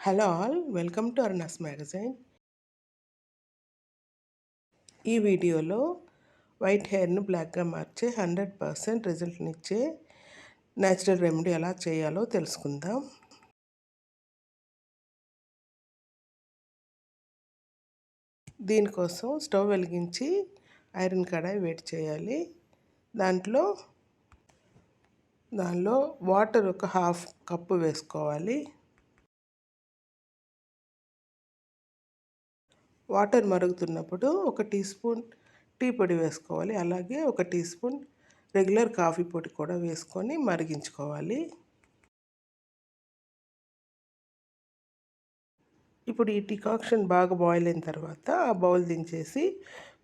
Hello all welcome to అర్నాస్ magazine ఈ వీడియోలో వైట్ హెయిర్ను బ్లాక్గా మార్చే హండ్రెడ్ పర్సెంట్ రిజల్ట్నిచ్చే న్యాచురల్ రెమెడీ ఎలా చేయాలో తెలుసుకుందాం. దీనికోసం స్టవ్ వెలిగించి ఐరన్ కడాయి వేడి చేయాలి. దాంట్లో దానిలో వాటర్ ఒక హాఫ్ కప్పు వేసుకోవాలి. వాటర్ మరుగుతున్నప్పుడు ఒక టీ స్పూన్ టీ పొడి వేసుకోవాలి. అలాగే ఒక టీ స్పూన్ రెగ్యులర్ కాఫీ పొడి కూడా వేసుకొని మరిగించుకోవాలి. ఇప్పుడు ఈ టికాక్షన్ బాగా బాయిల్ అయిన తర్వాత ఆ బౌల్ దించేసి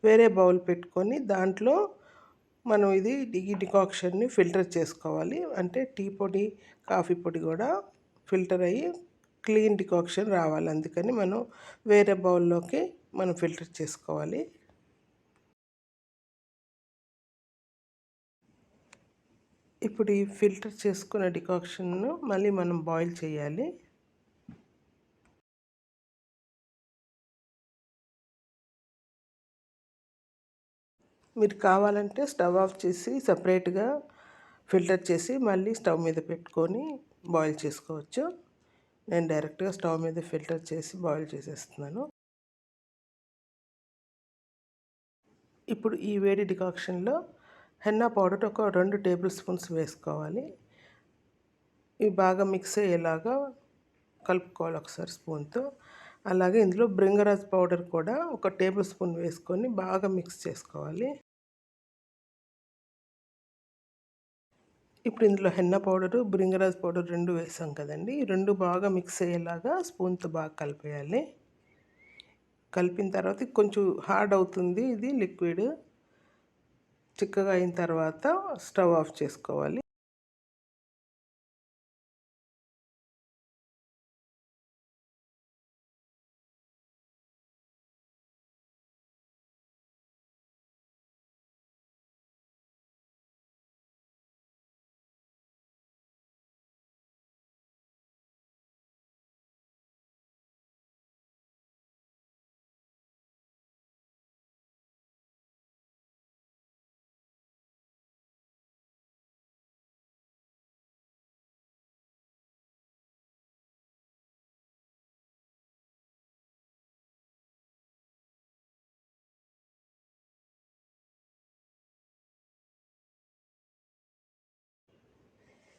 వేరే బౌల్ పెట్టుకొని దాంట్లో మనం ఇది ఈ డికాక్షన్ని ఫిల్టర్ చేసుకోవాలి. అంటే టీ పొడి కాఫీ పొడి కూడా ఫిల్టర్ అయ్యి క్లీన్ డికాక్షన్ రావాలి. అందుకని మనం వేరే బౌల్లోకి మనం ఫిల్టర్ చేసుకోవాలి. ఇప్పుడు ఈ ఫిల్టర్ చేసుకున్న డికాక్షన్ను మళ్ళీ మనం బాయిల్ చేయాలి. మీరు కావాలంటే స్టవ్ ఆఫ్ చేసి సపరేట్గా ఫిల్టర్ చేసి మళ్ళీ స్టవ్ మీద పెట్టుకొని బాయిల్ చేసుకోవచ్చు. నేను డైరెక్ట్గా స్టవ్ మీద ఫిల్టర్ చేసి బాయిల్ చేసేస్తున్నాను. ఇప్పుడు ఈ వేడి డికాక్షన్లో హెన్నా పౌడర్ ఒక రెండు టేబుల్ స్పూన్స్ వేసుకోవాలి. ఇవి బాగా మిక్స్ అయ్యేలాగా కలుపుకోవాలి ఒకసారి స్పూన్తో. అలాగే ఇందులో బ్రింగరాజ్ పౌడర్ కూడా ఒక టేబుల్ స్పూన్ వేసుకొని బాగా మిక్స్ చేసుకోవాలి. ఇప్పుడు ఇందులో హెన్న పౌడరు బ్రింగరాజ్ పౌడర్ రెండు వేసాం కదండి. రెండు బాగా మిక్స్ అయ్యేలాగా స్పూన్తో బాగా కలిపేయాలి. కలిపిన తర్వాత కొంచెం హార్డ్ అవుతుంది ఇది లిక్విడ్. చిక్కగా అయిన తర్వాత స్టవ్ ఆఫ్ చేసుకోవాలి.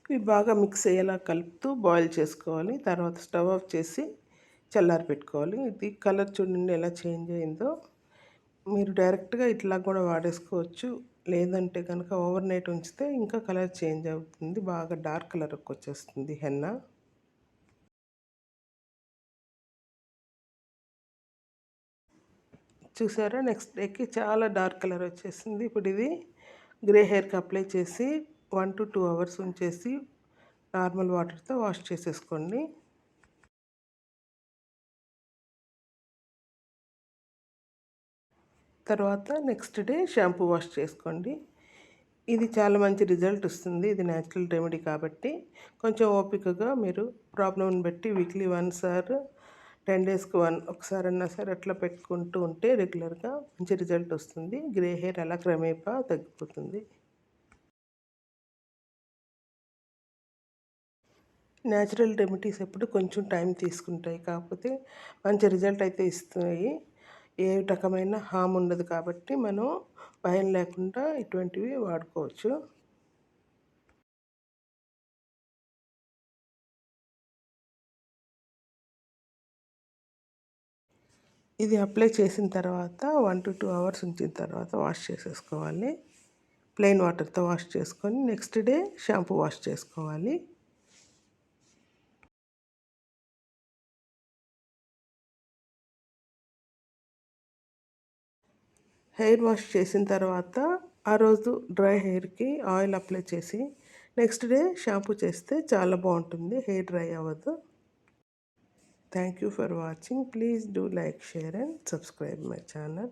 ఇవి బాగా మిక్స్ అయ్యేలా కలుపుతూ బాయిల్ చేసుకోవాలి. తర్వాత స్టవ్ ఆఫ్ చేసి చల్లారి పెట్టుకోవాలి. ఇది కలర్ చూడండి ఎలా చేంజ్ అయిందో. మీరు డైరెక్ట్గా ఇట్లా కూడా వాడేసుకోవచ్చు. లేదంటే కనుక ఓవర్ నైట్ ఉంచితే ఇంకా కలర్ చేంజ్ అవుతుంది. బాగా డార్క్ కలర్కి వచ్చేస్తుంది హెన్న. చూసారా? నెక్స్ట్ డేకి చాలా డార్క్ కలర్ వచ్చేసింది. ఇప్పుడు ఇది గ్రే హెయిర్కి అప్లై చేసి వన్ టు టూ అవర్స్ ఉంచేసి నార్మల్ వాటర్తో వాష్ చేసేసుకోండి. తర్వాత నెక్స్ట్ డే షాంపూ వాష్ చేసుకోండి. ఇది చాలా మంచి రిజల్ట్ వస్తుంది. ఇది న్యాచురల్ రెమెడీ కాబట్టి కొంచెం ఓపికగా మీరు ప్రాబ్లమ్ని బట్టి వీక్లీ వన్ సార్ టెన్ డేస్కి వన్ ఒకసారి అన్నా సరే అట్లా పెట్టుకుంటూ ఉంటే రెగ్యులర్గా మంచి రిజల్ట్ వస్తుంది. గ్రే హెయిర్ అలా క్రమేపా తగ్గిపోతుంది. న్యాచురల్ రెమెడీస్ ఎప్పుడు కొంచెం టైం తీసుకుంటాయి. కాకపోతే మంచి రిజల్ట్ అయితే ఇస్తాయి ఏ రకమైన హామ్ ఉండదు కాబట్టి మనం భయం లేకుండా ఇటువంటివి వాడుకోవచ్చు. ఇది అప్లై చేసిన తర్వాత వన్ టు టూ అవర్స్ ఉంచిన తర్వాత వాష్ చేసేసుకోవాలి. ప్లెయిన్ వాటర్తో వాష్ చేసుకొని నెక్స్ట్ డే షాంపూ వాష్ చేసుకోవాలి. హెయిర్ వాష్ చేసిన తర్వాత ఆ రోజు డ్రై హెయిర్కి ఆయిల్ అప్లై చేసి నెక్స్ట్ డే షాంపూ చేస్తే చాలా బాగుంటుంది హెయిర్ డ్రై అవ్వదు. Thank you for watching. Please do like share and subscribe my channel.